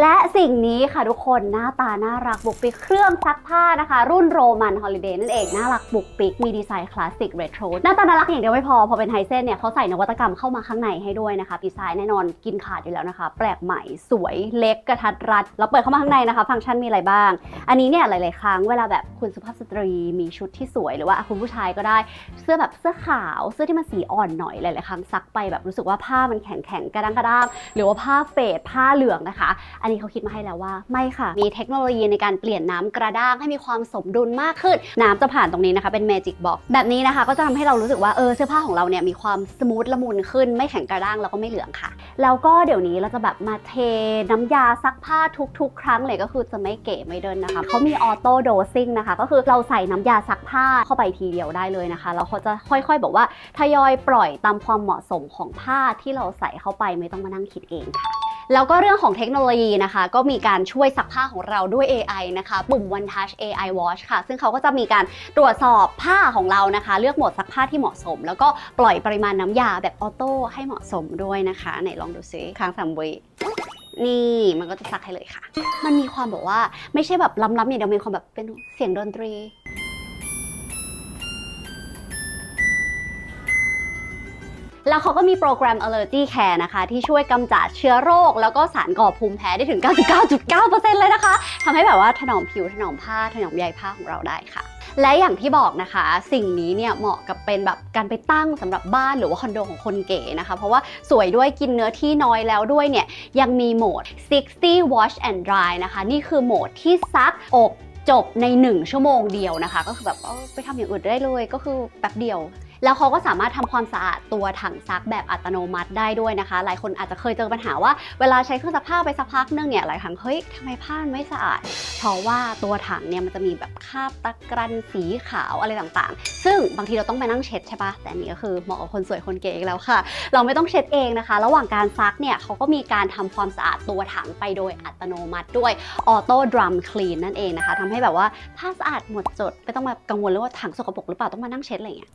และสิ่งนี้ค่ะทุกคนหน้าตาน่ารักบุกปิกเครื่องซักผ้านะคะ รุ่นโรมันฮอลิเดย์นั่นเองน่ารักบุกปิกมีดีไซน์คลาสสิกเรโทรหน้าตาน่ารักอย่างเดียวไม่พอ พอเป็นไฮเซนเนี่ยเขาใส่นวัตกรรมเข้ามาข้างในให้ด้วยนะคะดีไซน์แน่นอนกินขาดอยู่แล้วนะคะ แปลกใหม่สวยเล็กกระทัดรัดแล้วเปิดเข้ามาข้างในนะคะ ฟังก์ชันมีอะไรบ้าง อันนี้เนี่ยหลาย ๆ ครั้งเวลาแบบคุณสุภาพสตรีมีชุดที่สวยหรือว่าคุณผู้ชายก็ได้เสื้อแบบเสื้อขาวเสื้อที่มันสีอ่อนหน่อยหลาย ๆ ครั้งซักไปแบบรู้สึกว่าผ้ามันแข็งแข็งกระด้างกระด้างหรือว่าผ้าเฟดผ้าเหลืองนะคะอันนี้เขาคิดมาให้แล้วว่า ไม่ค่ะ มีเทคโนโลยีในการเปลี่ยนน้ำกระด้างให้มีความสมดุลมากขึ้น น้ำจะผ่านตรงนี้นะคะเป็น Magic Box แบบนี้นะคะ ก็จะทำให้เรารู้สึกว่าเออเสื้อผ้าของเราเนี่ยมีความสมูทละมุนขึ้น ไม่แข็งกระด้างแล้วก็ไม่เหลืองค่ะ แล้วก็เดี๋ยวนี้เราจะแบบมาเทน้ำยาซักผ้าทุก ๆ ครั้งเลยก็คือจะไม่เก๋ไม่เดินนะคะเขามีออโต้โดซิ่งนะคะก็คือเราใส่น้ำยาซักผ้าเข้าไปทีเดียวได้เลยนะคะแล้วเขาจะค่อยๆ บอกว่าทยอยปล่อยตามความเหมาะสมของผ้าที่เราใส่เข้าไปไม่ต้องมานั่งคิดเองค่ะ แล้วก็เรื่องของเทคโนโลยีนะคะ ก็มีการช่วยซักผ้าของเราด้วย AI นะคะ ปุ่ม One Touch AI Wash ค่ะ ซึ่งเขาก็จะมีการตรวจสอบผ้าของเรานะคะ เลือกโหมดซักผ้าที่เหมาะสม แล้วก็ปล่อยปริมาณน้ำยาแบบออโต้ให้เหมาะสมด้วยนะคะไหนลองดูซิค้างสามวินี่มันก็จะซักให้เลยค่ะ มันมีความแบบว่าไม่ใช่แบบล้ำๆอย่างเดียวมีความแบบเป็นเสียงดนตรี แล้วเขาก็มีโปรแกรม Allergy Care นะคะ ที่ช่วยกำจัดเชื้อโรค แล้วก็สารก่อภูมิแพ้ได้ถึง 99.9%เลยนะคะทำให้แบบว่าถนอมผิวถนอมผ้าถนอมใยผ้าของเราได้ค่ะ และอย่างที่บอกนะคะ สิ่งนี้เนี่ยเหมาะกับเป็นแบบการไปตั้งสำหรับบ้านหรือว่าคอนโดของคนเก๋นะคะ เพราะว่าสวยด้วยกินเนื้อที่น้อยแล้วด้วยเนี่ยยังมีโหมด 60 wash and dry นะคะ นี่คือโหมดที่ซักอบจบใน 1 ชั่วโมงเดียวนะคะ ก็คือแบบไปทำอย่างอื่นได้เลยก็คือแป๊บเดียว แล้วเขาก็สามารถทำความสะอาดตัวถังซักแบบอัตโนมัติได้ด้วยนะคะ หลายคนอาจจะเคยเจอปัญหาว่าเวลาใช้เครื่องซักผ้าไปสักพักนึงเนี่ยหลายครั้งเฮ้ยทำไมผ้ามันไม่สะอาด เพราะว่าตัวถังเนี่ยมันจะมีแบบคราบตะกรันสีขาวอะไรต่างๆ ซึ่งบางทีเราต้องไปนั่งเช็ดใช่ปะแต่อันนี้ก็คือเหมาะกับคนสวยคนเก๋แล้วค่ะ เราไม่ต้องเช็ดเองนะคะ ระหว่างการซักเนี่ยเขาก็มีการทำความสะอาดตัวถังไปโดยอัตโนมัติด้วยออโต้ดรัมคลีนนั่นเองนะคะทำให้แบบว่าผ้าสะอาดหมดจดไม่ต้องมากังวลเรื่องว่าถังสกปรกหรือเปล่าต้องมานั่งเช็ดอะไรอย่างเงี้ย